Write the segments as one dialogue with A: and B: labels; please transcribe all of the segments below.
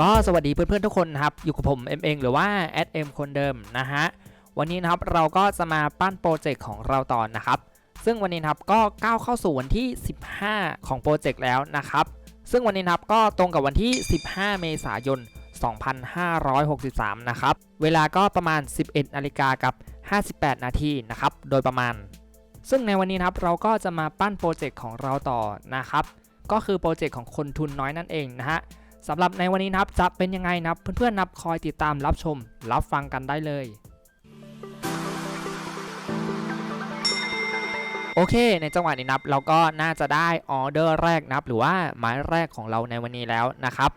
A: ก็สวัสดีเพื่อนๆทุกคนครับ อยู่กับผมเอ็มเองหรือว่าแอดเอ็มคนเดิมนะฮะ วันนี้นะครับเราก็จะมาปั้นโปรเจกต์ของเราต่อนะครับ ซึ่งวันนี้นะครับก็ก้าวเข้าสู่วันที่ 15 ของโปรเจกต์แล้วนะครับ ซึ่งวันนี้นะครับก็ตรงกับวันที่ 15 เมษายน 2563 นะครับ เวลาก็ประมาณ 11นาฬิกากับ 58 นาทีนะครับ โดยประมาณ ซึ่งในวันนี้นะครับเราก็จะมาปั้นโปรเจกต์ของเราต่อนะครับ ก็คือโปรเจกต์ของคนทุนน้อยนั่นเองนะฮะ สำหรับในวันนี้นะครับจะเป็นยังไงนะครับเพื่อนๆนับคอยติดตามรับชม รับฟังกันได้เลยโอเค ในจังหวะนี้นับเราก็น่าจะได้ออเดอร์แรกนับ หรือว่าไม้แรกของเราในวันนี้แล้วนะครับ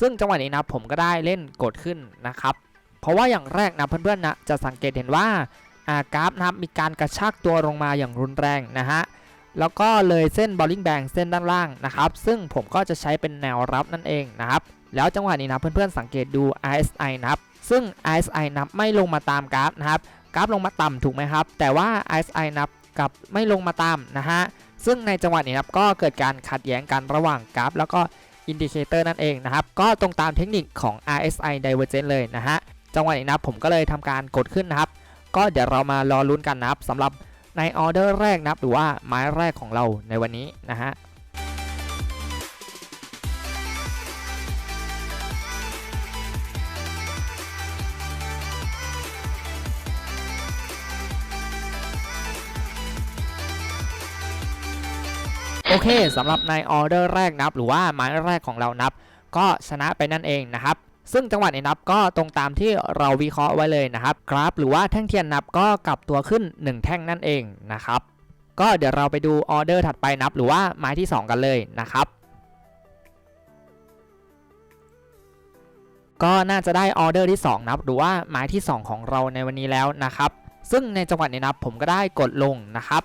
A: ซึ่งจังหวะนี้นับผมก็ได้เล่นกดขึ้นนะครับ เพราะว่าอย่างแรกนะเพื่อนๆนะจะสังเกตเห็นว่าอากราฟนะครับมีการกระชากตัวลงมาอย่างรุนแรงนะฮะ แล้วก็เลยเส้นบอลลิงแบงเส้นด้านล่างนะครับ ซึ่งผมก็จะใช้เป็นแนวรับนั่นเองนะครับ แล้วจังหวะนี้นะเพื่อนๆสังเกตดู RSI นะครับ ซึ่ง RSI นับไม่ลงมาตามกราฟนะครับ กราฟลงมาต่ำถูกไหมครับ แต่ว่า RSI นับกับไม่ลงมาตามนะฮะ ซึ่งในจังหวะนี้นะครับก็เกิดการขัดแย้งกันระหว่างกราฟ แล้วก็อินดิเคเตอร์นั่นเองนะครับ ก็ตรงตามเทคนิคของ RSI Divergence เลยนะฮะ จังหวะนี้นะผมก็เลยทำการกดขึ้นนะครับ ก็เดี๋ยวเรามารอลุ้นกันนะครับสำหรับ ในออเดอร์แรกนะครับหรือว่าไม้แรกของเราในวันนี้นะฮะโอเคสำหรับในออเดอร์แรกนับ หรือว่าไม้แรกของเรานับ ก็ชนะไปนั่นเองนะครับ ซึ่งจังหวะนี้นับก็ตรงตามที่เราวิเคราะห์ไว้เลยนะครับกราฟหรือว่าแท่งเทียนนับก็กลับตัวขึ้น 1 แท่งนั่นเองนะครับก็เดี๋ยวเราไปดูออเดอร์ถัดไปนับหรือว่าไม้ที่ 2 กันเลยนะครับ ก็น่าจะได้ออเดอร์ที่ 2 นับ หรือว่าไม้ที่ 2 ของเราในวันนี้แล้วนะครับ ซึ่งในจังหวะนี้นับผมก็ได้กดลงนะครับ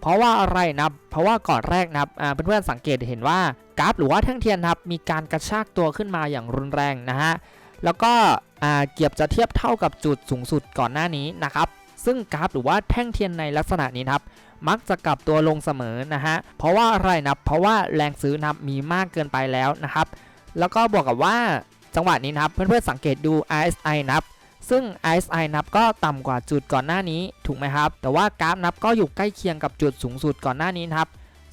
A: เพราะว่าอะไรนะเพราะว่าก่อนแรกนะครับเพื่อนๆสังเกตเห็นว่ากราฟหรือว่าแท่งเทียนนะครับมีการกระชากตัวขึ้นมาอย่างรุนแรงนะฮะแล้วก็อ่าเกือบจะเทียบเท่ากับจุดสูงสุดก่อนหน้านี้นะครับซึ่งกราฟหรือว่าแท่งเทียนในลักษณะนี้ครับมักจะกลับตัวลงเสมอนะฮะเพราะว่าอะไรนะเพราะว่าแรงซื้อนะมีมากเกินไปแล้วนะครับ แล้วก็บวกกับว่าจังหวะนี้นะครับเพื่อนๆสังเกตดู RSI นะครับ ซึ่ง RSI นับก็ต่ำกว่าจุดก่อนหน้านี้ถูกไหมครับ แต่ว่ากราฟนับก็อยู่ใกล้เคียงกับจุดสูงสุดก่อนหน้านี้นครับ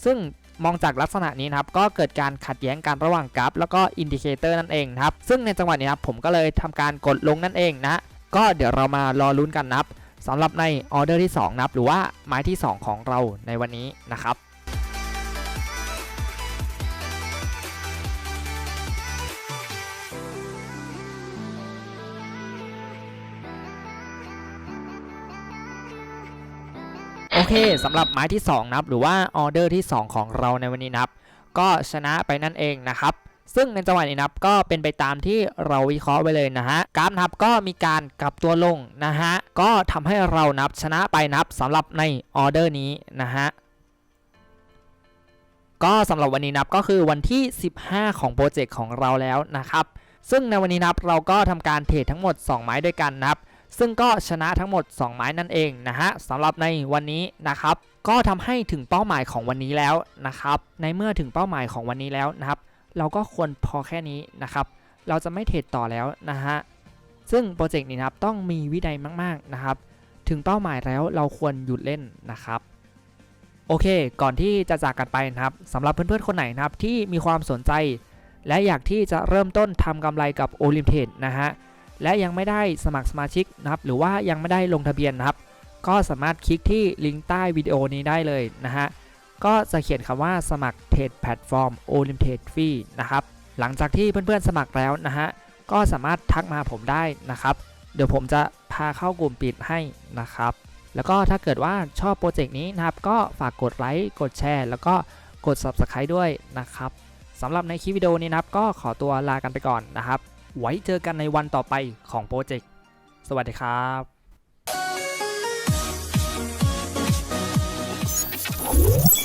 A: ซึ่งมองจากลักษณะนี้นครับก็เกิดการขัดแย้งกันระหว่างกราฟแล้วก็อินดิเคเตอร์นั่นเองครับ ซึ่งในจังหวะนี้ครับผมก็เลยทำการกดลงนั่นเองนะ ก็เดี๋ยวเรามารอลุ้นกันนับสำหรับในออเดอร์ที่2นับหรือว่าไม้ที่ 2 ของเราในวันนี้นะครับ เคสำหรับไม้ที่2นะครับหรือว่าออเดอร์ที่ 2 ของเราในวันนี้นะครับ ก็ชนะไปนั่นเองนะครับ ซึ่งในจังหวะนี้นะครับก็เป็นไปตามที่เราวิเคราะห์ไว้เลยนะฮะกราฟนะครับก็มีการกลับตัวลงนะฮะก็ทำให้เรานับชนะไปนับสำหรับในออเดอร์นี้นะฮะก็สำหรับวันนี้นับก็คือวันที่ 15 ของโปรเจกต์ของเราแล้วนะครับซึ่งในวันนี้นับเราก็ทำการเทรดทั้งหมด 2 ไม้ด้วยกันนะครับ ซึ่งก็ชนะทั้งหมด2ไม้นั่นเองนะฮะสำหรับในวันนี้นะครับ ก็ทำให้ถึงเป้าหมายของวันนี้แล้วนะครับ ในเมื่อถึงเป้าหมายของวันนี้แล้วนะครับ เราก็ควรพอแค่นี้นะครับ เราจะไม่เทรดต่อแล้วนะฮะซึ่งโปรเจกต์นี้นะครับต้องมีวินัยมาก ๆนะครับ ถึงเป้าหมายแล้วเราควรหยุดเล่นนะครับโอเค ก่อนที่จะจากกันไปนะครับสำหรับเพื่อนๆคนไหนนะครับที่มีความสนใจ และอยากที่จะเริ่มต้นทำกำไรกับโอลิมเทดนะฮะ และยังไม่ได้สมัครสมาชิกนะครับ หรือว่ายังไม่ได้ลงทะเบียนนะครับ ก็สามารถคลิกที่ลิงก์ใต้วิดีโอนี้ได้เลยนะฮะ ก็จะเขียนคำว่าสมัครเทรดแพลตฟอร์มโอลิมเทรดฟรีนะครับ หลังจากที่เพื่อนๆสมัครแล้วนะฮะ ก็สามารถทักมาผมได้นะครับ เดี๋ยวผมจะพาเข้ากลุ่มปิดให้นะครับ แล้วก็ถ้าเกิดว่าชอบโปรเจกต์นี้นะครับ ก็ฝากกดไลค์ กดแชร์ แล้วก็กด Subscribe ด้วยนะครับสำหรับในคลิปวิดีโอนี้นะครับ ก็ขอตัวลากันไปก่อนนะครับ ไว้เจอกันในวันต่อไปของโปรเจกต์ สวัสดีครับ